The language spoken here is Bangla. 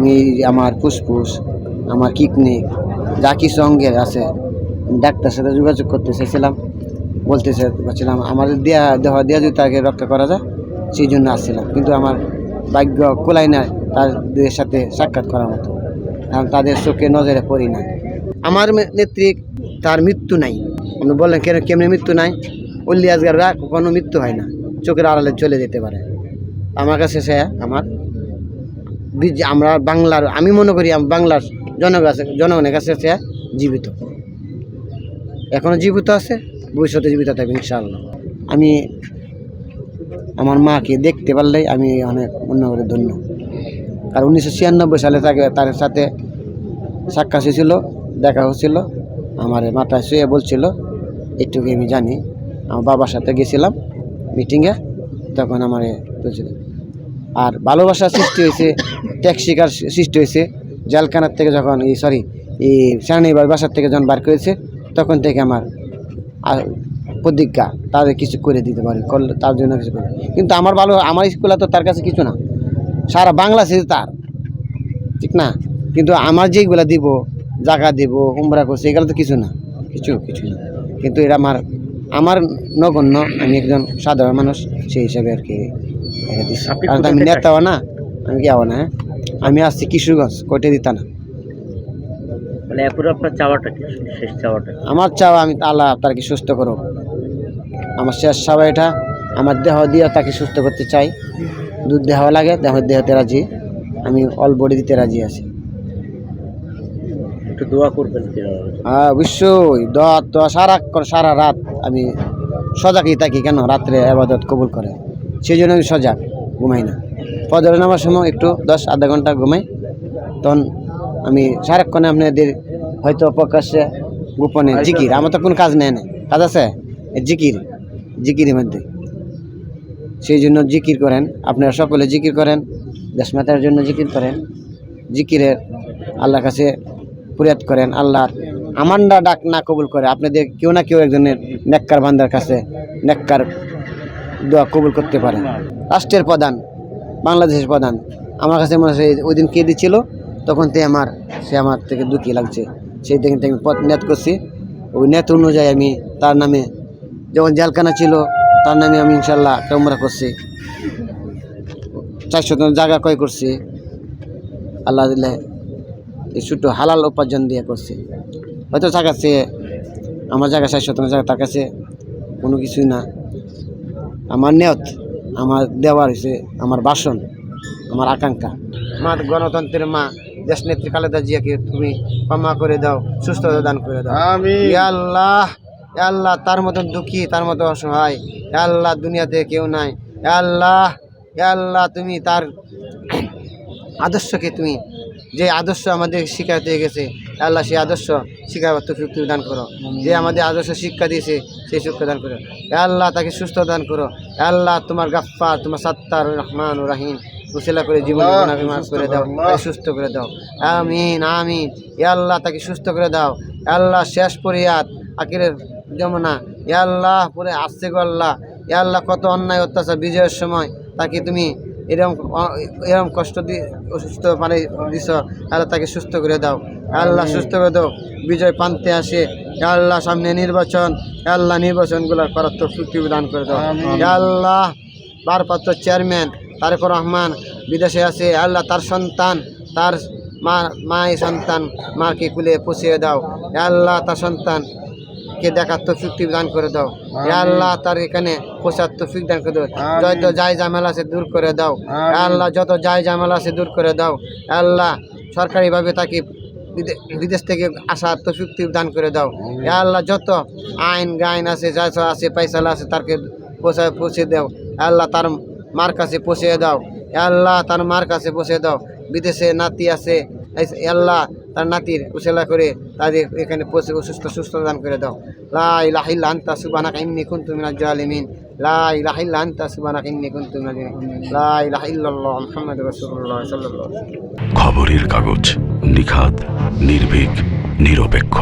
আমি আমার ফুসফুস, আমার কিডনি, যা কিছু অঙ্গের আছে ডাক্তার সাথে যোগাযোগ করতে চাইছিলাম, বলতে চাচ্ছিলাম আমার দেয়া দেহ দেয়া যদি তাকে রক্ষা করা যায়, সেই জন্য আসছিলাম। কিন্তু আমার ভাগ্য কোলাই না তাদের সাথে সাক্ষাৎ করার মতো। কারণ তাদের চোখে নজরে পড়ি না আমার নেত্রী, তার মৃত্যু নাই। আপনি বললেন, কেন কেমনি মৃত্যু নাই? অল্লি আজগাররা কোনো মৃত্যু হয় না। চোখের আড়ালে চলে যেতে পারে। আমার কাছে সে আমার আমরা বাংলার, আমি মনে করি বাংলার জনগণ জনগণের কাছে সে জীবিত। এখনও জীবিত আছে, ভবিষ্যতে জীবিত থাকবে ইনশাআল্লাহ। আমি আমার মাকে দেখতে পারলেই আমি অনেক মনে করি ধন্য। কারণ উনিশশো ছিয়ানব্বই সালে তাকে, তার সাথে সাক্ষাৎ হয়েছিল, দেখা হয়েছিল, আমার মাথায় শুয়ে বলছিল একটুকু আমি জানি। আমার বাবার সাথে গেছিলাম মিটিংয়ে তখন আমার এ বলছিল আর ভালোবাসা সৃষ্টি হয়েছে, ত্যাগ শিকার সৃষ্টি হয়েছে। জেলখানার থেকে যখন এই সরি এই সেনানিবার বাসার থেকে যখন বার করেছে, তখন থেকে আমার প্রতিজ্ঞা, তাদের কিছু করে দিতে পারি করলে তার জন্য কিছু করে। কিন্তু আমার ভালো, আমার স্কুলে তো তার কাছে কিছু না। সারা বাংলা বাংলাদেশে তার, ঠিক না? কিন্তু আমার যেগুলা দিব, জায়গা দিব, উমরা করছে, এগুলো তো কিছু না। কিছু কিছু না। কিন্তু এটা আমার আমার নগণ্য, আমি একজন সাধারণ মানুষ, সেই হিসাবে আর কি আমি নেতাও না আমি কি না হ্যাঁ? আমি আসছি কিশোরগঞ্জ দিতা না। মানে এরপরে আপনার চাওয়াটা কি? শেষ চাওয়াটা? আমার চাওয়া আমি আল্লাহ তাকে সুস্থ করো আমার শেষ চাওয়া এটা আমার দেহ দিয়ে তাকে সুস্থ করতে চাই। দুধ দেহ লাগে দেহ দেহতে রাজি। আমি অল বডি দিতে রাজি আছি। একটু দোয়া করবেন হ্যাঁ অবশ্যই। দত তো সারা সারা রাত আমি সজাগই থাকি কেন? রাত্রে আবাদত কবুল করে। সেই জন্য আমি সজাগ ঘুমাই না। ফজর নামার সময় একটু দশ আধা ঘণ্টা ঘুমাই। তখন আমি সারাক্ষণে আপনাদের হয়তো প্রকাশ্যে গোপনে জিকির আমার তো কোনো কাজ নেই না কাজ আছে? জিকির জিকিরের মধ্যে। সেই জন্য জিকির করেন। আপনারা সকলে জিকির করেন। দেশমাতার জন্য জিকির করেন। জিকিরের আল্লাহর কাছে ফরিয়াদ করেন। আল্লাহর আমান্ডা ডাক না কবুল করে। আপনাদের কেউ না কেউ একজনের নেককার বান্দার কাছে নেককার দোয়া কবুল করতে পারেন রাষ্ট্রের প্রধান, বাংলাদেশের প্রধান। আমার কাছে মনে হয় ওই দিন কে দিচ্ছিল তখন তে আমার, সে আমার থেকে দুঃখী লাগছে। সেই দিন থেকে আমি পথ নেত করছি। ওই নেত অনুযায়ী আমি তার নামে, যখন জেলখানা ছিল, তার নামে আমি ইনশাল্লাহ ক্যামেরা করছি। চারশো জায়গা ক্রয় করছি। আল্লাহ দিলে এই ছোটো হালাল উপার্জন দিয়ে করছি। হয়তো তার আমার জায়গা ষাট জায়গা তার কাছে, কোনো কিছুই না। আমার নিয়ত আমার দেওয়ার হয়েছে আমার বাসন আমার আকাঙ্ক্ষা। মা গণতন্ত্রের মা দেশ নেত্রী খালেদা জিয়াকে তুমি ক্ষমা করে দাও সুস্থ দান করে দাও। ইয়া আল্লাহ আল্লাহ তার মতন দুঃখী তার মতো অসহায়। আল্লাহ দুনিয়াতে কেউ নাই। আল্লাহ আল্লাহ তুমি তার আদর্শকে তুমি যে আদর্শ আমাদের শিক্ষা দিয়ে গেছে আল্লাহ সেই আদর্শ শিখাবার তো তুমি দান করো। যে আমাদের আদর্শ শিক্ষা দিয়েছে সেই শিক্ষা দান করো। আল্লাহ তাকে সুস্থ দান করো। আল্লাহ তোমার গাফফার তোমার সাত্তার রহমান ও রাহিম উসিলা করে জীবন করে দাও সুস্থ করে দাও। আমিন আমিন। এ আল্লাহ তাকে সুস্থ করে দাও। আল্লাহ শেষ পরিয়াত আকিরের যমুনা। এ আল্লাহ পরে আসছে গো আল্লাহ। এ আল্লাহ কত অন্যায় অত্যাচার বিজয়ের সময় তাকে তুমি এরকম অ- এরকম কষ্ট দিয়ে অসুস্থ মানে দিছ আল্লাহ তাকে সুস্থ করে দাও। আল্লাহ সুস্থ করে দাও বিজয় পান্তে আসে। আল্লাহ সামনে নির্বাচন আল্লাহ নির্বাচনগুলো করার তো সুক্তি দান করে দাও। আল্লাহ ভারপ্রাপ্ত চেয়ারম্যান তারেক রহমান বিদেশে আছে। আল্লাহ তার সন্তান তার মা মায়ের সন্তান মাকে কুলে পুষিয়ে দাও। আল্লাহ তার সন্তান কে দেখার তৌফিক তুমি দান করে দাও। আল্লাহ তার এখানে পোষার তৌফিক দান করে দাও। যত যাই ঝামেলা আছে দূর করে দাও। আল্লাহ যত যাই ঝামেলা আছে দূর করে দাও। আল্লাহ সরকারিভাবে তাকে বিদে- বিদেশ থেকে আসার তৌফিক তুমি দান করে দাও। আল্লাহ যত আইন গাইন আছে যা আছে পয়সালা আছে তাকে পোষায় পৌঁছে দাও। আল্লাহ তার মার কাছে পৌঁছে দাও। আল্লাহ তার মার কাছে পৌঁছে দাও। বিদেশে নাতি আছে আল্লাহ তার নাতির উসেলা করে তাদের এখানে পৌঁছে সুস্থ সুস্থ দান করে দাও। লাই লাহিল আনতা সুবানা ইন্নী কুনতু তুমি জালিমিন। লা ইলাহা ইল্লা আনতা সুবহানাকা ইন্নী কুনতু মিনাজ লাই লা মোহাম্মদ রসুল্লাহ ওয়াসাল্লাম। খবরের কাগজ নিখাত, নির্ভীক, নিরপেক্ষ।